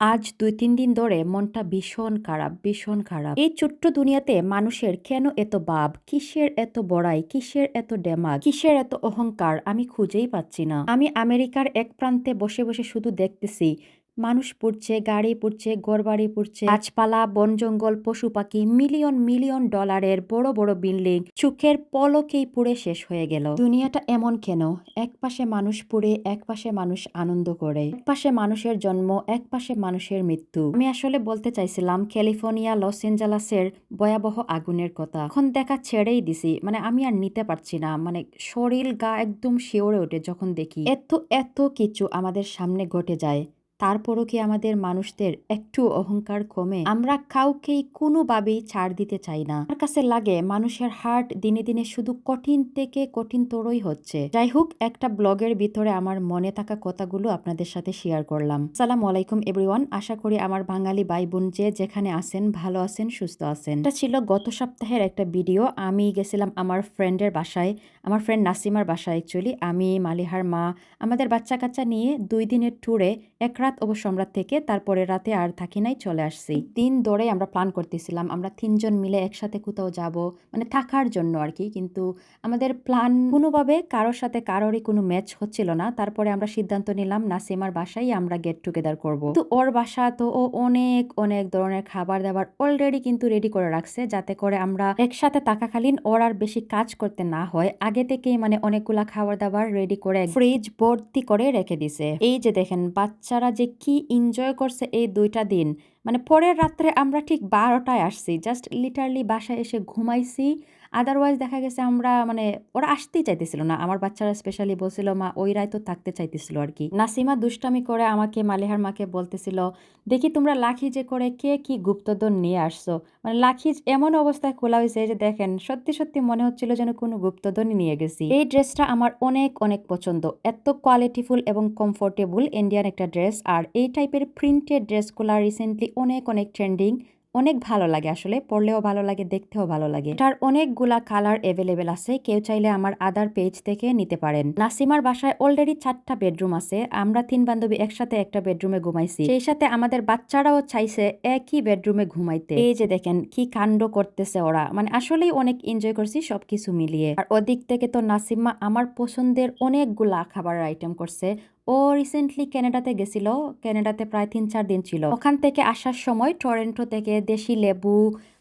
আজ দুই তিন দিন ধরে মনটা ভীষণ খারাপ ভীষণ খারাপ। এই ছোট্ট দুনিয়াতে মানুষের কেন এত বাব কিসের এত বড়াই? কিসের এত ডেমা কিসের এত অহংকার? আমি খুঁজেই পাচ্ছি না। আমি আমেরিকার এক প্রান্তে বসে বসে শুধু দেখতেছি মানুষ পড়ছে, গাড়ি পড়ছে, ঘরবাড়ি পড়ছে, গাছপালা বন জঙ্গল পশু পাখি, মিলিয়ন মিলিয়ন ডলারের বড় বড় বিল্ডিং। চোখের পলকেই পুড়ে শেষ হয়ে গেল। দুনিয়াটা এমন কেন? এক পাশে মানুষ পুড়ে, এক পাশে মানুষ আনন্দ করে। এক পাশে মানুষের জন্ম, এক পাশে মানুষের মৃত্যু। আমি আসলে বলতে চাইছিলাম, ক্যালিফোর্নিয়া, লস এঞ্জেলাসের ভয়াবহ আগুনের কথা। এখন দেখা ছেড়েই দিছি মানে আমি আর নিতে পারছি না। মানে শরীর গা একদম শিওরে ওঠে যখন দেখি। এত এত কিছু আমাদের সামনে ঘটে যায়। তারপরও কি আমাদের মানুষদের একটু অহংকার কমে? আমরা কাউকেই কোনোভাবেই ছাড় দিতে চাই না। আমার কাছে লাগে, মানুষের হার্ট দিনে দিনে শুধু কঠিন থেকে কঠিনতরই হচ্ছে। যাই হোক, একটা ব্লগের ভিতরে আমার মনে থাকা কথাগুলো আপনাদের সাথে শেয়ার করলাম। সালাম আলাইকুম এভরিওয়ান আশা করি আমার বাঙালি ভাই বোন যে যেখানে আছেন, ভালো আছেন, সুস্থ আছেন। এটা ছিল গত সপ্তাহের একটা ভিডিও আমি গেছিলাম আমার ফ্রেন্ডের বাসায়, আমার ফ্রেন্ড নাসিমার বাসায় অ্যাকচুয়ালি আমি, মালিহার মা, আমাদের বাচ্চা কাচ্চা নিয়ে দুই দিনের ট্যুরে এক রাত অবশ্যম্রাত থেকে তারপরে রাতে আর থাকি নাই, চলে আসছি। দিন ধরে আমরা প্ল্যান করতেছিলাম, আমরা তিনজন মিলে একসাথে কোথাও যাব মানে থাকার জন্য আর কি। কিন্তু আমাদের প্ল্যান কোনোভাবে কারোর সাথে কারোরই কোনো ম্যাচ হচ্ছিল না। তারপরে আমরা সিদ্ধান্ত নিলাম নাসিমার বাসায় আমরা গেট টুগেদার করব। তো ওর বাসা তো ও অনেক অনেক ধরনের খাবার দাবার অলরেডি কিন্তু রেডি করে রাখছে, যাতে করে আমরা একসাথে থাকাকালীন ওর আর বেশি কাজ করতে না হয়। আগে থেকেই মানে অনেকগুলা খাবার দাবার রেডি করে ফ্রিজ ভর্তি করে রেখে দিছে। এই যে দেখেন, বাচ্চারা যে কি এনজয় করছে এই দুইটা দিন। মানে পরের রাত্রে আমরা ঠিক বারোটায় আসছি। জাস্ট লিটারলি বাসায় এসে ঘুমাইছি। আদারওয়াইজ দেখা গেছে আমরা মানে ওরা আসতেই চাইতেছিল না। আমার বাচ্চারা স্পেশালি বলছিল, মা, ওই রায় তো থাকতে চাইতেছিল আর কি। নাসিমা দুষ্টামি করে আমাকে, মালিহার মাকে বলতেছিল, দেখি তোমরা লাখি যে করে কে কি গুপ্তধন নিয়ে আসছো? মানে লাখি এমন অবস্থায় খোলা হয়েছে যে দেখেন, সত্যি সত্যি মনে হচ্ছিল যেন কোনো গুপ্তধনই নিয়ে গেছি। এই ড্রেসটা আমার অনেক অনেক পছন্দ। এত কোয়ালিটিফুল এবং কমফোর্টেবল ইন্ডিয়ান একটা ড্রেস। আর এই টাইপের প্রিন্টেড ড্রেসগুলো রিসেন্টলি অনেক অনেক ট্রেন্ডিং অনেক ভালো লাগে আসলে, পড়লেও ভালো লাগে, দেখতেও ভালো লাগে। এটার অনেকগুলা কালার এভেলেবেল আছে, কেউ চাইলে আমার আদার পেজ থেকে নিতে পারেন। নাসিমার বাসায় অলরেডি চারটা বেডরুম আছে, আমরা তিন বান্ধবী একসাথে একটা বেডরুমে ঘুমাইছি। সেই সাথে আমাদের বাচ্চারাও চাইছে একই বেডরুমে ঘুমাইতে। এই যে দেখেন, কি কাণ্ড করতেছে ওরা। মানে আসলেই অনেক এনজয় করছি সবকিছু মিলিয়ে। আর ওদিক থেকে তো নাসিমা আমার পছন্দের অনেকগুলা খাবারের আইটেম করছে। ও রিসেন্টলি ক্যানাডাতে গেছিল। ক্যানাডাতে প্রায় তিন চার দিন ছিল। ওখান থেকে আসার সময় টরেন্টো থেকে দেশি লেবু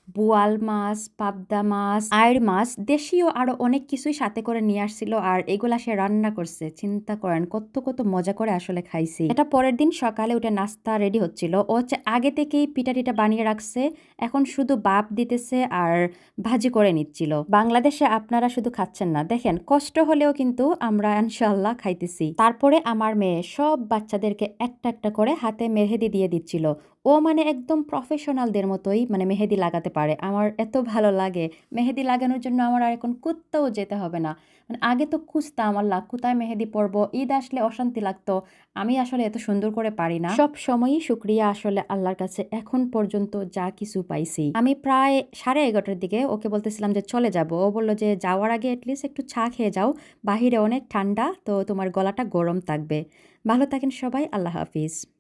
বোয়াল মাছ, পাবদা মাছ, আয়ের মাছ, দেশীয় আরও অনেক কিছুই সাথে করে নিয়ে আসছিল আর এগুলা সে রান্না করছে। চিন্তা করেন, কত কত মজা করে আসলে খাইছি। এটা পরের দিন সকালে উঠে নাস্তা রেডি হচ্ছিল। ও হচ্ছে আগে থেকেই পিঠা টিটা বানিয়ে রাখছে। এখন শুধু বাপ দিতেছে আর ভাজি করে নিচ্ছিল। বাংলাদেশে আপনারা শুধু খাচ্ছেন না। দেখেন, কষ্ট হলেও কিন্তু আমরা ইনশাল্লাহ খাইতেছি। তারপরে আমার মেয়ে সব বাচ্চাদেরকে একটা একটা করে হাতে মেহেদি দিয়ে দিচ্ছিল। ও মানে একদম প্রফেশনালদের মতোই মানে মেহেদি লাগাতে পারে। আমার এত ভালো লাগে। মেহেদি লাগানোর জন্য আমার আর এখন কোথাও যেতে হবে না। মানে আগে তো খুঁজতাম, আল্লাহ কোথায় মেহেদি পরবো? ঈদ আসলে অশান্তি লাগতো। আমি আসলে এত সুন্দর করে পারি না। সব সময়ই শুক্রিয়া আসলে আল্লাহর কাছে এখন পর্যন্ত যা কিছু পাইছি। আমি প্রায় সাড়ে এগারোটার দিকে ওকে বলতেছিলাম যে, চলে যাব। ও বলল যে, যাওয়ার আগে অ্যাটলিস্ট একটু চা খেয়ে যাও। বাহিরে অনেক ঠান্ডা, তো তোমার গলাটা গরম থাকবে। ভালো থাকেন সবাই, আল্লাহ হাফিজ।